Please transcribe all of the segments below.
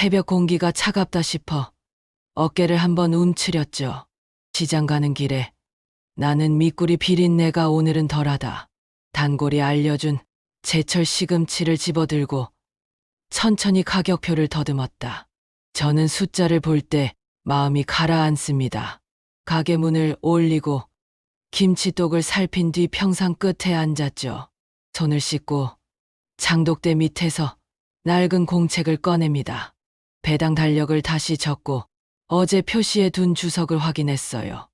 새벽 공기가 차갑다 싶어 어깨를 한번 움츠렸죠. 시장 가는 길에 나는 미꾸리 비린내가 오늘은 덜하다. 단골이 알려준 제철 시금치를 집어들고 천천히 가격표를 더듬었다. 저는 숫자를 볼 때 마음이 가라앉습니다. 가게 문을 올리고 김치독을 살핀 뒤 평상 끝에 앉았죠. 손을 씻고 장독대 밑에서 낡은 공책을 꺼냅니다. 배당 달력을 다시 적고 어제 표시해 둔 주석을 확인했어요.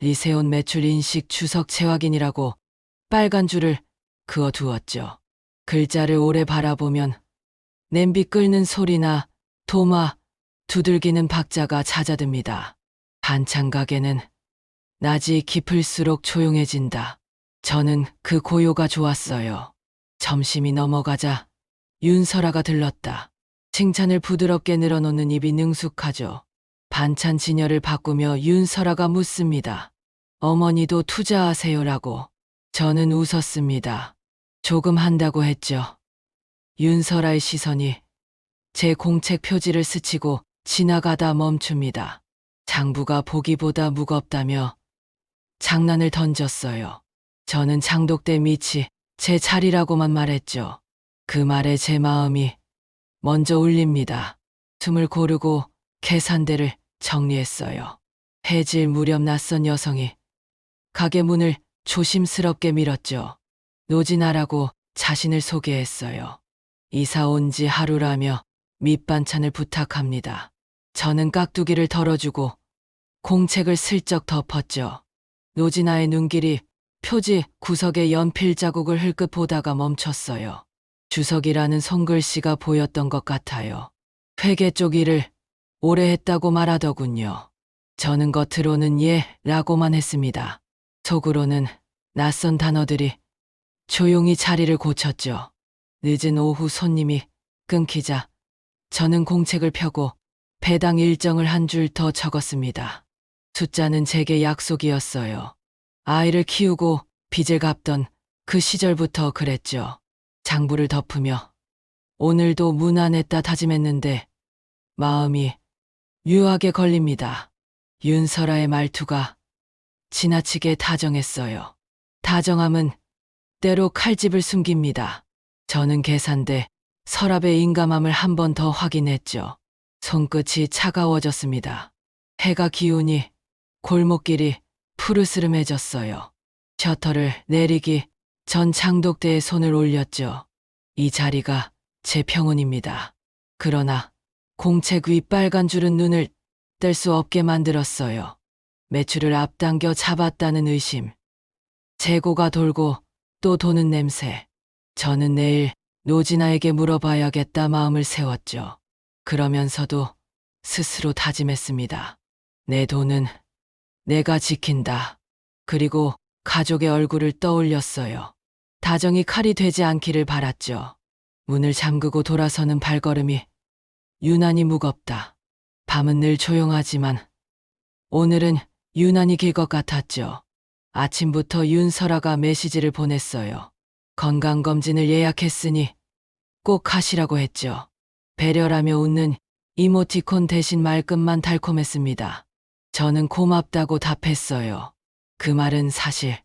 리세온 매출 인식 주석 재확인이라고 빨간 줄을 그어 두었죠. 글자를 오래 바라보면 냄비 끓는 소리나 도마 두들기는 박자가 잦아듭니다. 반찬 가게는 낮이 깊을수록 조용해진다. 저는 그 고요가 좋았어요. 점심이 넘어가자 윤설아가 들렀다. 칭찬을 부드럽게 늘어놓는 입이 능숙하죠. 반찬 진열을 바꾸며 윤설아가 묻습니다. 어머니도 투자하세요라고. 저는 웃었습니다. 조금 한다고 했죠. 윤설아의 시선이 제 공책 표지를 스치고 지나가다 멈춥니다. 장부가 보기보다 무겁다며 장난을 던졌어요. 저는 장독대 밑이 제 자리라고만 말했죠. 그 말에 제 마음이 먼저 울립니다. 숨을 고르고 계산대를 정리했어요. 해질 무렵 낯선 여성이 가게 문을 조심스럽게 밀었죠. 노진아라고 자신을 소개했어요. 이사 온 지 하루라며 밑반찬을 부탁합니다. 저는 깍두기를 덜어주고 공책을 슬쩍 덮었죠. 노진아의 눈길이 표지 구석의 연필 자국을 흘끗 보다가 멈췄어요. 주석이라는 손글씨가 보였던 것 같아요. 회계 쪽 일을 오래 했다고 말하더군요. 저는 겉으로는 예, 라고만 했습니다. 속으로는 낯선 단어들이 조용히 자리를 고쳤죠. 늦은 오후 손님이 끊기자 저는 공책을 펴고 배당 일정을 한 줄 더 적었습니다. 숫자는 제게 약속이었어요. 아이를 키우고 빚을 갚던 그 시절부터 그랬죠. 장부를 덮으며 오늘도 무난했다 다짐했는데 마음이 묘하게 걸립니다. 윤설아의 말투가 지나치게 다정했어요. 다정함은 때로 칼집을 숨깁니다. 저는 계산대 서랍의 인감함을 한 번 더 확인했죠. 손끝이 차가워졌습니다. 해가 기우니 골목길이 푸르스름해졌어요. 셔터를 내리기 전 장독대에 손을 올렸죠. 이 자리가 제 평온입니다. 그러나 공책 위 빨간 줄은 눈을 뗄 수 없게 만들었어요. 매출을 앞당겨 잡았다는 의심. 재고가 돌고 또 도는 냄새. 저는 내일 노진아에게 물어봐야겠다 마음을 세웠죠. 그러면서도 스스로 다짐했습니다. 내 돈은 내가 지킨다. 그리고 가족의 얼굴을 떠올렸어요. 다정이 칼이 되지 않기를 바랐죠. 문을 잠그고 돌아서는 발걸음이 유난히 무겁다. 밤은 늘 조용하지만 오늘은 유난히 길 것 같았죠. 아침부터 윤설아가 메시지를 보냈어요. 건강검진을 예약했으니 꼭 가시라고 했죠. 배려라며 웃는 이모티콘 대신 말끝만 달콤했습니다. 저는 고맙다고 답했어요. 그 말은 사실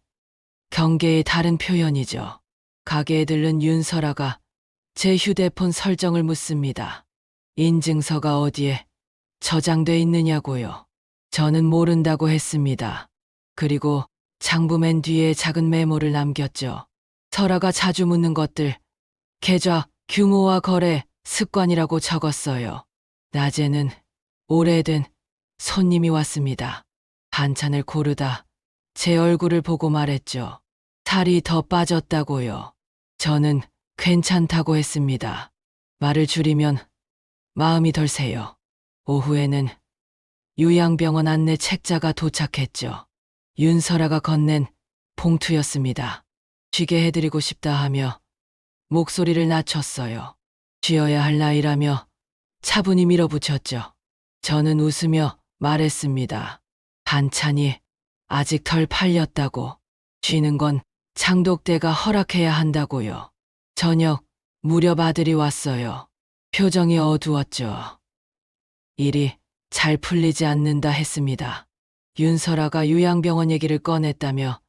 경계의 다른 표현이죠. 가게에 들른 윤설아가 제 휴대폰 설정을 묻습니다. 인증서가 어디에 저장돼 있느냐고요. 저는 모른다고 했습니다. 그리고 장부맨 뒤에 작은 메모를 남겼죠. 설아가 자주 묻는 것들, 계좌, 규모와 거래, 습관이라고 적었어요. 낮에는 오래된 손님이 왔습니다. 반찬을 고르다 제 얼굴을 보고 말했죠. 살이 더 빠졌다고요. 저는 괜찮다고 했습니다. 말을 줄이면 마음이 덜 세요. 오후에는 요양병원 안내 책자가 도착했죠. 윤설아가 건넨 봉투였습니다. 쉬게 해드리고 싶다 하며 목소리를 낮췄어요. 쉬어야 할 나이라며 차분히 밀어붙였죠. 저는 웃으며 말했습니다. 반찬이 아직 덜 팔렸다고. 쉬는 건 장독대가 허락해야 한다고요. 저녁 무렵 아들이 왔어요. 표정이 어두웠죠. 일이 잘 풀리지 않는다 했습니다. 윤설아가 요양병원 얘기를 꺼냈다며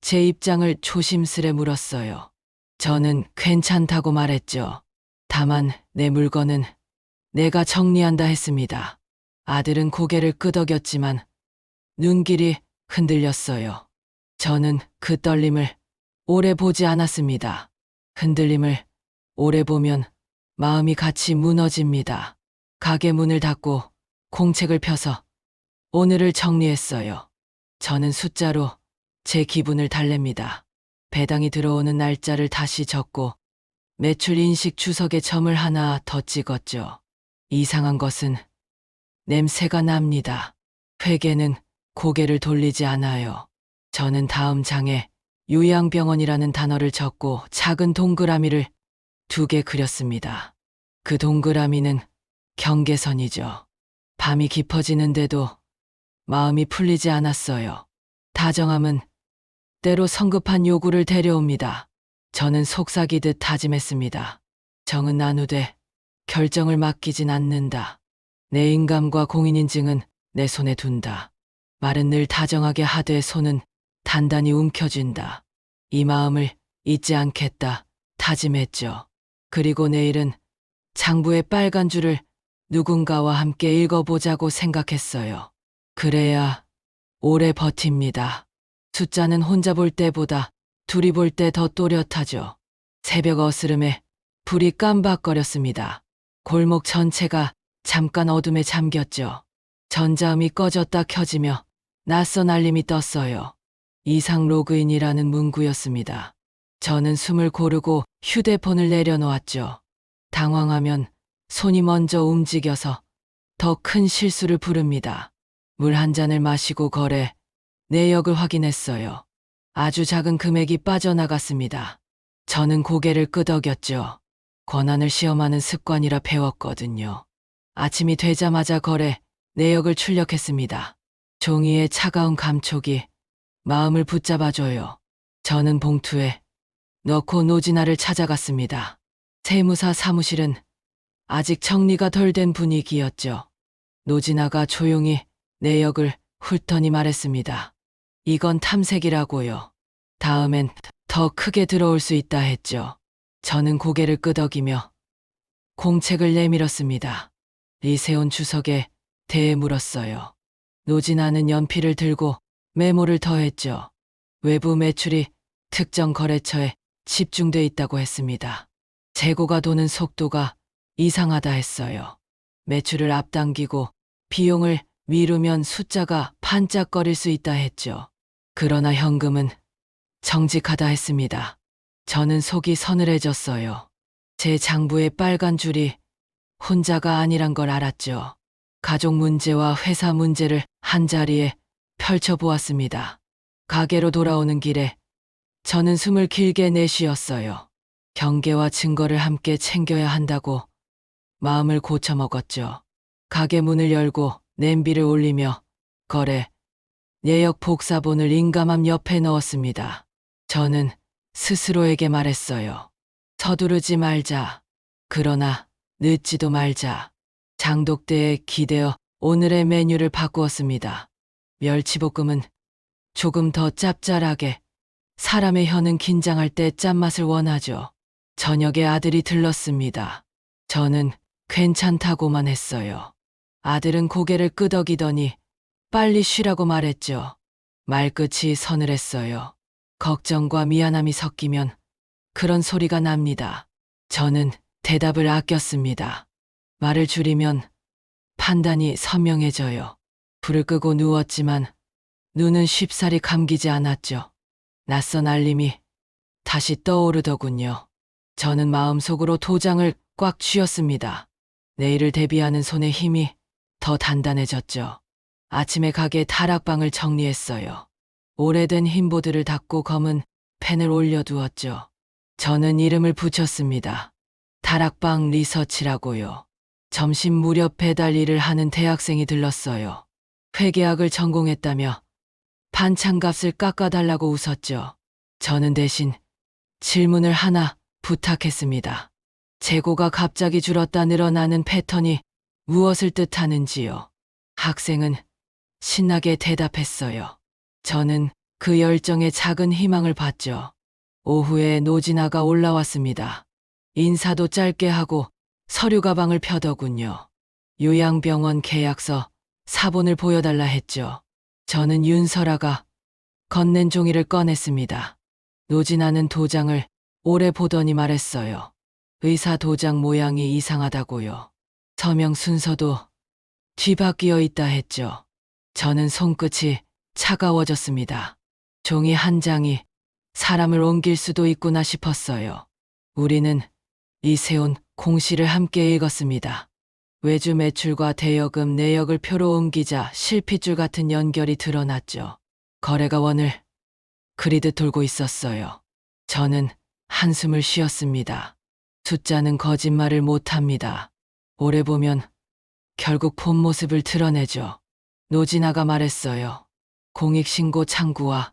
제 입장을 조심스레 물었어요. 저는 괜찮다고 말했죠. 다만 내 물건은 내가 정리한다 했습니다. 아들은 고개를 끄덕였지만 눈길이 흔들렸어요. 저는 그 떨림을 오래 보지 않았습니다. 흔들림을 오래 보면 마음이 같이 무너집니다. 가게 문을 닫고 공책을 펴서 오늘을 정리했어요. 저는 숫자로 제 기분을 달랩니다. 배당이 들어오는 날짜를 다시 적고 매출 인식 주석에 점을 하나 더 찍었죠. 이상한 것은 냄새가 납니다. 회계는 고개를 돌리지 않아요. 저는 다음 장에 요양병원이라는 단어를 적고 작은 동그라미를 두 개 그렸습니다. 그 동그라미는 경계선이죠. 밤이 깊어지는데도 마음이 풀리지 않았어요. 다정함은 때로 성급한 요구를 데려옵니다. 저는 속삭이듯 다짐했습니다. 정은 나누되 결정을 맡기진 않는다. 내 인감과 공인인증은 내 손에 둔다. 말은 늘 다정하게 하되 손은 단단히 움켜쥔다. 이 마음을 잊지 않겠다. 다짐했죠. 그리고 내일은 장부의 빨간 줄을 누군가와 함께 읽어보자고 생각했어요. 그래야 오래 버팁니다. 숫자는 혼자 볼 때보다 둘이 볼 때 더 또렷하죠. 새벽 어스름에 불이 깜박거렸습니다. 골목 전체가 잠깐 어둠에 잠겼죠. 전자음이 꺼졌다 켜지며 낯선 알림이 떴어요. 이상 로그인이라는 문구였습니다. 저는 숨을 고르고 휴대폰을 내려놓았죠. 당황하면 손이 먼저 움직여서 더 큰 실수를 부릅니다. 물 한 잔을 마시고 거래, 내역을 확인했어요. 아주 작은 금액이 빠져나갔습니다. 저는 고개를 끄덕였죠. 권한을 시험하는 습관이라 배웠거든요. 아침이 되자마자 거래, 내역을 출력했습니다. 종이의 차가운 감촉이 마음을 붙잡아줘요. 저는 봉투에 넣고 노진아를 찾아갔습니다. 세무사 사무실은 아직 정리가 덜 된 분위기였죠. 노진아가 조용히 내 역을 훑더니 말했습니다. 이건 탐색이라고요. 다음엔 더 크게 들어올 수 있다 했죠. 저는 고개를 끄덕이며 공책을 내밀었습니다. 리세온 주석에 대해 물었어요. 노진아는 연필을 들고 메모를 더했죠. 외부 매출이 특정 거래처에 집중돼 있다고 했습니다. 재고가 도는 속도가 이상하다 했어요. 매출을 앞당기고 비용을 미루면 숫자가 반짝거릴 수 있다 했죠. 그러나 현금은 정직하다 했습니다. 저는 속이 서늘해졌어요. 제 장부의 빨간 줄이 혼자가 아니란 걸 알았죠. 가족 문제와 회사 문제를 한 자리에 펼쳐보았습니다. 가게로 돌아오는 길에 저는 숨을 길게 내쉬었어요. 경계와 증거를 함께 챙겨야 한다고 마음을 고쳐먹었죠. 가게 문을 열고 냄비를 올리며 거래, 예역 복사본을 인감함 옆에 넣었습니다. 저는 스스로에게 말했어요. 서두르지 말자. 그러나 늦지도 말자. 장독대에 기대어 오늘의 메뉴를 바꾸었습니다. 멸치볶음은 조금 더 짭짤하게 사람의 혀는 긴장할 때 짠맛을 원하죠. 저녁에 아들이 들렀습니다. 저는 괜찮다고만 했어요. 아들은 고개를 끄덕이더니 빨리 쉬라고 말했죠. 말끝이 서늘했어요. 걱정과 미안함이 섞이면 그런 소리가 납니다. 저는 대답을 아꼈습니다. 말을 줄이면 판단이 선명해져요. 불을 끄고 누웠지만 눈은 쉽사리 감기지 않았죠. 낯선 알림이 다시 떠오르더군요. 저는 마음속으로 도장을 꽉 쥐었습니다. 내일을 대비하는 손의 힘이 더 단단해졌죠. 아침에 가게 다락방을 정리했어요. 오래된 흰보드를 닦고 검은 펜을 올려두었죠. 저는 이름을 붙였습니다. 다락방 리서치라고요. 점심 무렵 배달 일을 하는 대학생이 들렀어요. 회계학을 전공했다며 반찬값을 깎아달라고 웃었죠. 저는 대신 질문을 하나 부탁했습니다. 재고가 갑자기 줄었다 늘어나는 패턴이 무엇을 뜻하는지요? 학생은 신나게 대답했어요. 저는 그 열정에 작은 희망을 봤죠. 오후에 노진아가 올라왔습니다. 인사도 짧게 하고 서류 가방을 펴더군요. 요양병원 계약서 사본을 보여달라 했죠. 저는 윤설아가 건넨 종이를 꺼냈습니다. 노진아는 도장을 오래 보더니 말했어요. 의사 도장 모양이 이상하다고요. 서명 순서도 뒤바뀌어 있다 했죠. 저는 손끝이 차가워졌습니다. 종이 한 장이 사람을 옮길 수도 있구나 싶었어요. 우리는 이세훈 공시를 함께 읽었습니다. 외주 매출과 대여금 내역을 표로 옮기자 실핏줄 같은 연결이 드러났죠. 거래가 원을 그리듯 돌고 있었어요. 저는 한숨을 쉬었습니다. 숫자는 거짓말을 못합니다. 오래 보면 결국 본 모습을 드러내죠. 노진아가 말했어요. 공익신고 창구와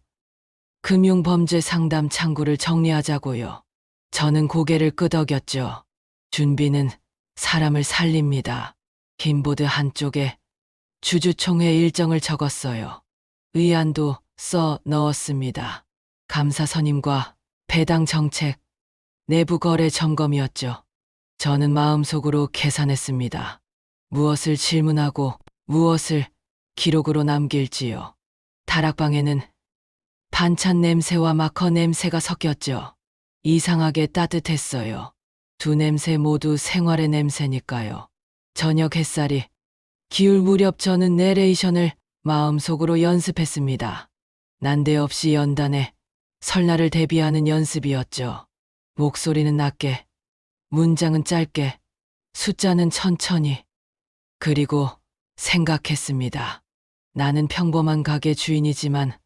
금융범죄 상담 창구를 정리하자고요. 저는 고개를 끄덕였죠. 준비는 사람을 살립니다. 긴보드 한쪽에 주주총회 일정을 적었어요. 의안도 써 넣었습니다. 감사 선임과 배당 정책, 내부 거래 점검이었죠. 저는 마음속으로 계산했습니다. 무엇을 질문하고 무엇을 기록으로 남길지요. 다락방에는 반찬 냄새와 마커 냄새가 섞였죠. 이상하게 따뜻했어요. 두 냄새 모두 생활의 냄새니까요. 저녁 햇살이 기울 무렵 저는 내레이션을 마음속으로 연습했습니다. 난데없이 연단에 설날을 대비하는 연습이었죠. 목소리는 낮게, 문장은 짧게, 숫자는 천천히. 그리고 생각했습니다. 나는 평범한 가게 주인이지만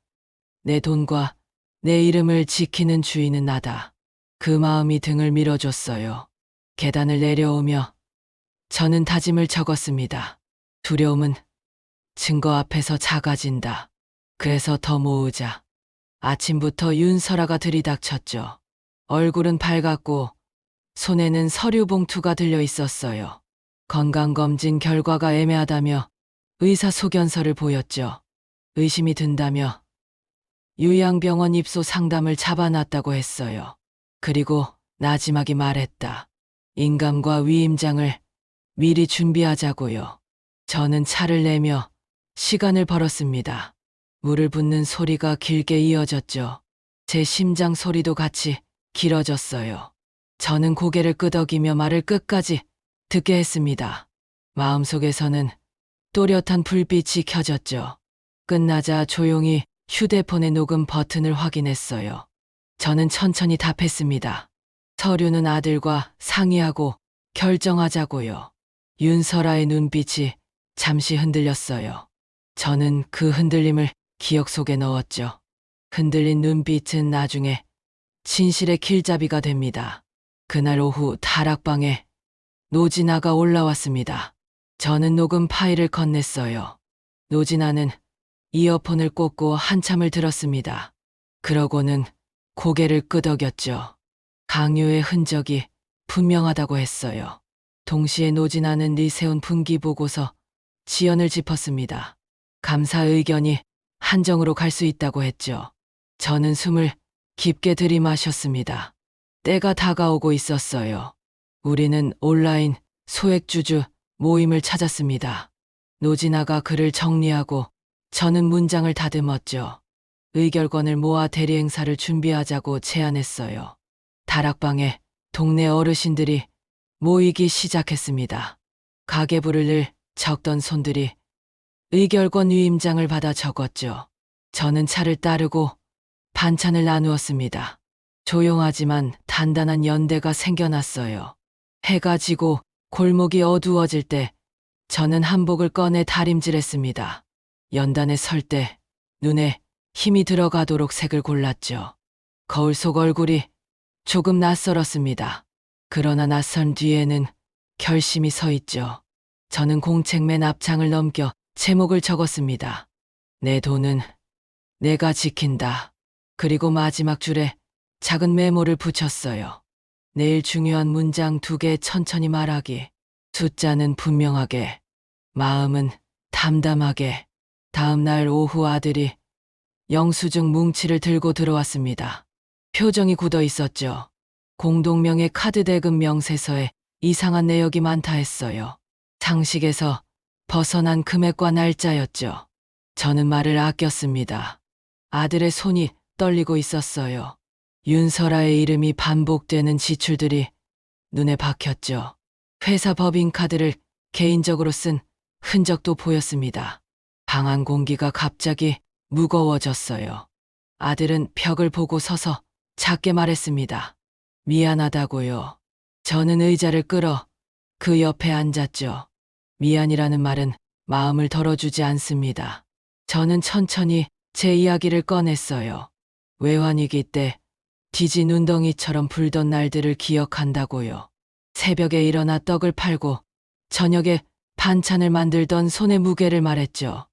내 돈과 내 이름을 지키는 주인은 나다. 그 마음이 등을 밀어줬어요. 계단을 내려오며 저는 다짐을 적었습니다. 두려움은 증거 앞에서 작아진다. 그래서 더 모으자. 아침부터 윤설아가 들이닥쳤죠. 얼굴은 밝았고 손에는 서류 봉투가 들려 있었어요. 건강검진 결과가 애매하다며 의사 소견서를 보였죠. 의심이 든다며 요양병원 입소 상담을 잡아놨다고 했어요. 그리고 나지막이 말했다. 인감과 위임장을 미리 준비하자고요. 저는 차를 내며 시간을 벌었습니다. 물을 붓는 소리가 길게 이어졌죠. 제 심장 소리도 같이 길어졌어요. 저는 고개를 끄덕이며 말을 끝까지 듣게 했습니다. 마음속에서는 또렷한 불빛이 켜졌죠. 끝나자 조용히 휴대폰의 녹음 버튼을 확인했어요. 저는 천천히 답했습니다. 서류는 아들과 상의하고 결정하자고요. 윤설아의 눈빛이 잠시 흔들렸어요. 저는 그 흔들림을 기억 속에 넣었죠. 흔들린 눈빛은 나중에 진실의 길잡이가 됩니다. 그날 오후 다락방에 노진아가 올라왔습니다. 저는 녹음 파일을 건넸어요. 노진아는 이어폰을 꽂고 한참을 들었습니다. 그러고는 고개를 끄덕였죠. 강요의 흔적이 분명하다고 했어요. 동시에 노진아는 리세운 분기 보고서 지연을 짚었습니다. 감사 의견이 한정으로 갈 수 있다고 했죠. 저는 숨을 깊게 들이마셨습니다. 때가 다가오고 있었어요. 우리는 온라인 소액주주 모임을 찾았습니다. 노진아가 글을 정리하고 저는 문장을 다듬었죠. 의결권을 모아 대리 행사를 준비하자고 제안했어요. 다락방에 동네 어르신들이 모이기 시작했습니다. 가계부를 늘 적던 손들이 의결권 위임장을 받아 적었죠. 저는 차를 따르고 반찬을 나누었습니다. 조용하지만 단단한 연대가 생겨났어요. 해가 지고 골목이 어두워질 때 저는 한복을 꺼내 다림질했습니다. 연단에 설 때 눈에 힘이 들어가도록 색을 골랐죠. 거울 속 얼굴이 조금 낯설었습니다. 그러나 낯선 뒤에는 결심이 서 있죠. 저는 공책 맨 앞장을 넘겨 제목을 적었습니다. 내 돈은 내가 지킨다. 그리고 마지막 줄에 작은 메모를 붙였어요. 내일 중요한 문장 두 개 천천히 말하기. 숫자는 분명하게, 마음은 담담하게. 다음 날 오후 아들이 영수증 뭉치를 들고 들어왔습니다. 표정이 굳어 있었죠. 공동명의 카드 대금 명세서에 이상한 내역이 많다 했어요. 상식에서 벗어난 금액과 날짜였죠. 저는 말을 아꼈습니다. 아들의 손이 떨리고 있었어요. 윤설아의 이름이 반복되는 지출들이 눈에 박혔죠. 회사 법인카드를 개인적으로 쓴 흔적도 보였습니다. 방안 공기가 갑자기 무거워졌어요. 아들은 벽을 보고 서서 작게 말했습니다. 미안하다고요. 저는 의자를 끌어 그 옆에 앉았죠. 미안이라는 말은 마음을 덜어주지 않습니다. 저는 천천히 제 이야기를 꺼냈어요. 외환위기 때 뒤지 눈덩이처럼 불던 날들을 기억한다고요. 새벽에 일어나 떡을 팔고 저녁에 반찬을 만들던 손의 무게를 말했죠.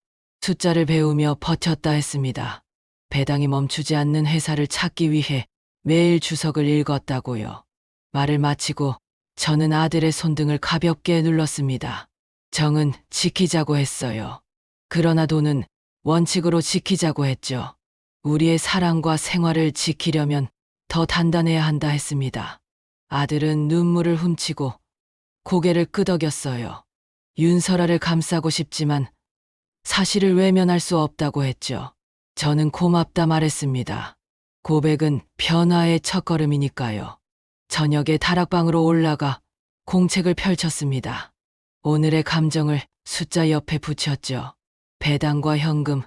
숫자를 배우며 버텼다 했습니다. 배당이 멈추지 않는 회사를 찾기 위해 매일 주석을 읽었다고요. 말을 마치고 저는 아들의 손등을 가볍게 눌렀습니다. 정은 지키자고 했어요. 그러나 돈은 원칙으로 지키자고 했죠. 우리의 사랑과 생활을 지키려면 더 단단해야 한다 했습니다. 아들은 눈물을 훔치고 고개를 끄덕였어요. 윤설아를 감싸고 싶지만 사실을 외면할 수 없다고 했죠. 저는 고맙다 말했습니다. 고백은 변화의 첫걸음이니까요. 저녁에 다락방으로 올라가 공책을 펼쳤습니다. 오늘의 감정을 숫자 옆에 붙였죠. 배당과 현금,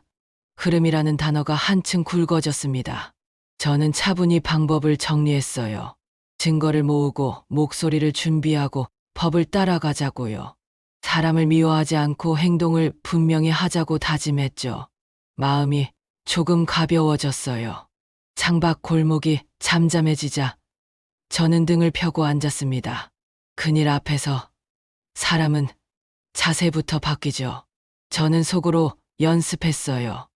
흐름이라는 단어가 한층 굵어졌습니다. 저는 차분히 방법을 정리했어요. 증거를 모으고 목소리를 준비하고 법을 따라가자고요. 사람을 미워하지 않고 행동을 분명히 하자고 다짐했죠. 마음이 조금 가벼워졌어요. 창밖 골목이 잠잠해지자 저는 등을 펴고 앉았습니다. 그늘 앞에서 사람은 자세부터 바뀌죠. 저는 속으로 연습했어요.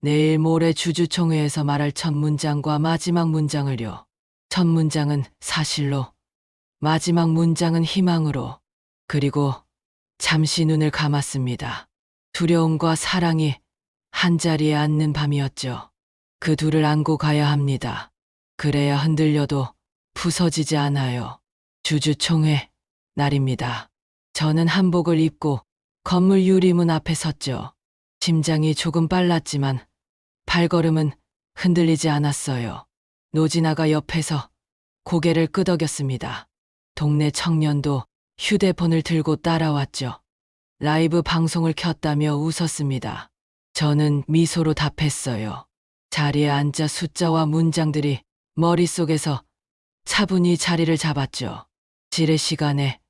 내일 모레 주주총회에서 말할 첫 문장과 마지막 문장을요. 첫 문장은 사실로, 마지막 문장은 희망으로, 그리고 잠시 눈을 감았습니다. 두려움과 사랑이 한자리에 앉는 밤이었죠. 그 둘을 안고 가야 합니다. 그래야 흔들려도 부서지지 않아요. 주주총회 날입니다. 저는 한복을 입고 건물 유리문 앞에 섰죠. 심장이 조금 빨랐지만 발걸음은 흔들리지 않았어요. 노진아가 옆에서 고개를 끄덕였습니다. 동네 청년도 휴대폰을 들고 따라왔죠. 라이브 방송을 켰다며 웃었습니다. 저는 미소로 답했어요. 자리에 앉아 숫자와 문장들이 머릿속에서 차분히 자리를 잡았죠. 지뢰 시간에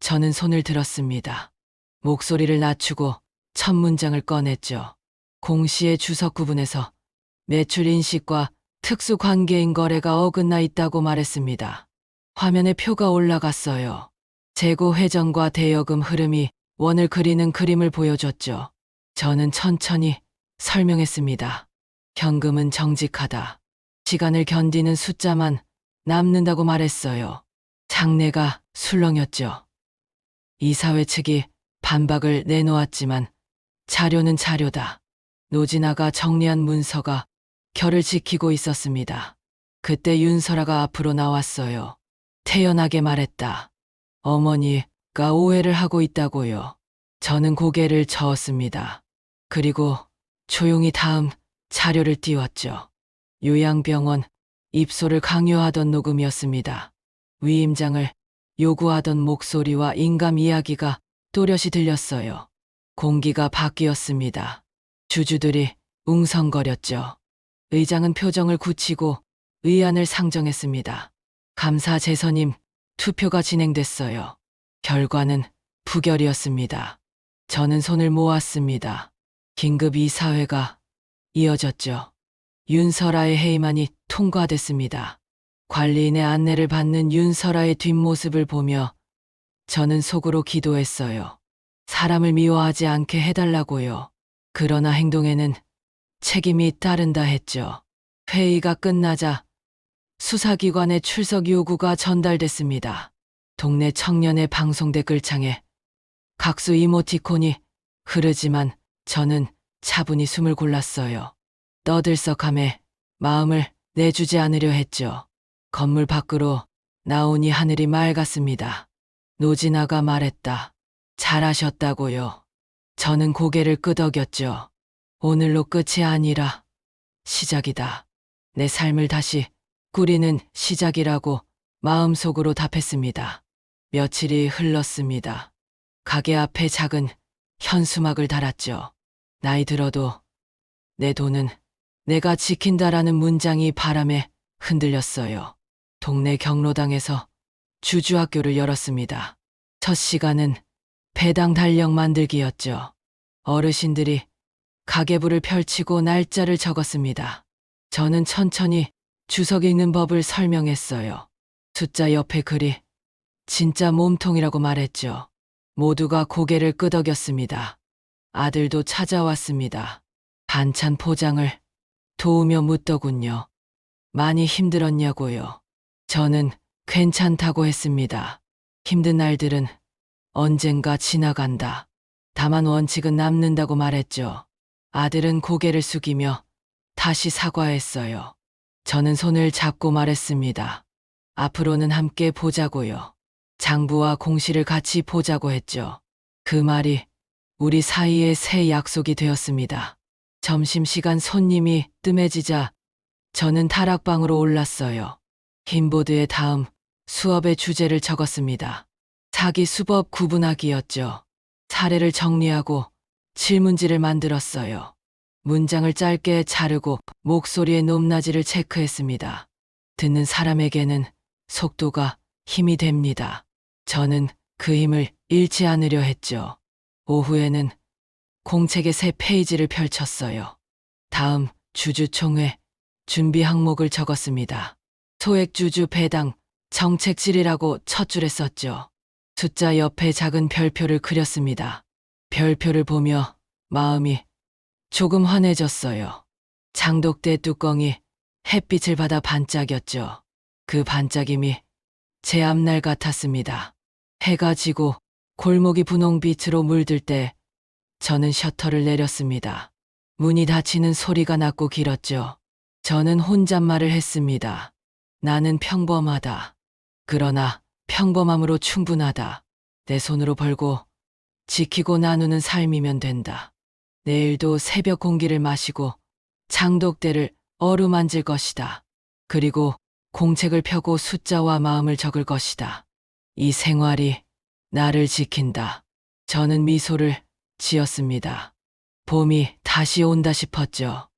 저는 손을 들었습니다. 목소리를 낮추고 첫 문장을 꺼냈죠. 공시의 주석 구분에서 매출 인식과 특수 관계인 거래가 어긋나 있다고 말했습니다. 화면에 표가 올라갔어요. 재고 회전과 대여금 흐름이 원을 그리는 그림을 보여줬죠. 저는 천천히 설명했습니다. 현금은 정직하다. 시간을 견디는 숫자만 남는다고 말했어요. 장래가 술렁였죠. 이사회 측이 반박을 내놓았지만 자료는 자료다. 노진아가 정리한 문서가 결을 지키고 있었습니다. 그때 윤설아가 앞으로 나왔어요. 태연하게 말했다. 어머니가 오해를 하고 있다고요. 저는 고개를 저었습니다. 그리고 조용히 다음 자료를 띄웠죠. 요양병원 입소를 강요하던 녹음이었습니다. 위임장을 요구하던 목소리와 인감 이야기가 또렷이 들렸어요. 공기가 바뀌었습니다. 주주들이 웅성거렸죠. 의장은 표정을 굳히고 의안을 상정했습니다. 감사 재선임 투표가 진행됐어요. 결과는 부결이었습니다. 저는 손을 모았습니다. 긴급 이사회가 이어졌죠. 윤설아의 회의만이 통과됐습니다. 관리인의 안내를 받는 윤설아의 뒷모습을 보며 저는 속으로 기도했어요. 사람을 미워하지 않게 해달라고요. 그러나 행동에는 책임이 따른다 했죠. 회의가 끝나자 수사기관의 출석 요구가 전달됐습니다. 동네 청년의 방송 댓글창에 각수 이모티콘이 흐르지만 저는 차분히 숨을 골랐어요. 떠들썩함에 마음을 내주지 않으려 했죠. 건물 밖으로 나오니 하늘이 맑았습니다. 노진아가 말했다. 잘하셨다고요. 저는 고개를 끄덕였죠. 오늘로 끝이 아니라 시작이다. 내 삶을 다시 꾸리는 시작이라고 마음속으로 답했습니다. 며칠이 흘렀습니다. 가게 앞에 작은 현수막을 달았죠. 나이 들어도 내 돈은 내가 지킨다라는 문장이 바람에 흔들렸어요. 동네 경로당에서 주주학교를 열었습니다. 첫 시간은 배당 달력 만들기였죠. 어르신들이 가계부를 펼치고 날짜를 적었습니다. 저는 천천히 주석 읽는 법을 설명했어요. 숫자 옆에 글이 진짜 몸통이라고 말했죠. 모두가 고개를 끄덕였습니다. 아들도 찾아왔습니다. 반찬 포장을 도우며 묻더군요. 많이 힘들었냐고요. 저는 괜찮다고 했습니다. 힘든 날들은 언젠가 지나간다. 다만 원칙은 남는다고 말했죠. 아들은 고개를 숙이며 다시 사과했어요. 저는 손을 잡고 말했습니다. 앞으로는 함께 보자고요. 장부와 공시를 같이 보자고 했죠. 그 말이 우리 사이의 새 약속이 되었습니다. 점심시간 손님이 뜸해지자 저는 타락방으로 올랐어요. 흰보드에 다음 수업의 주제를 적었습니다. 사기 수법 구분하기였죠. 사례를 정리하고 질문지를 만들었어요. 문장을 짧게 자르고 목소리의 높낮이를 체크했습니다. 듣는 사람에게는 속도가 힘이 됩니다. 저는 그 힘을 잃지 않으려 했죠. 오후에는 공책의 새 페이지를 펼쳤어요. 다음 주주총회 준비 항목을 적었습니다. 소액주주 배당 정책질이라고 첫 줄에 썼죠. 숫자 옆에 작은 별표를 그렸습니다. 별표를 보며 마음이 조금 환해졌어요. 장독대 뚜껑이 햇빛을 받아 반짝였죠. 그 반짝임이 제 앞날 같았습니다. 해가 지고 골목이 분홍빛으로 물들 때 저는 셔터를 내렸습니다. 문이 닫히는 소리가 났고 길었죠. 저는 혼잣말을 했습니다. 나는 평범하다. 그러나 평범함으로 충분하다. 내 손으로 벌고 지키고 나누는 삶이면 된다. 내일도 새벽 공기를 마시고 장독대를 어루만질 것이다. 그리고 공책을 펴고 숫자와 마음을 적을 것이다. 이 생활이 나를 지킨다. 저는 미소를 지었습니다. 봄이 다시 온다 싶었죠.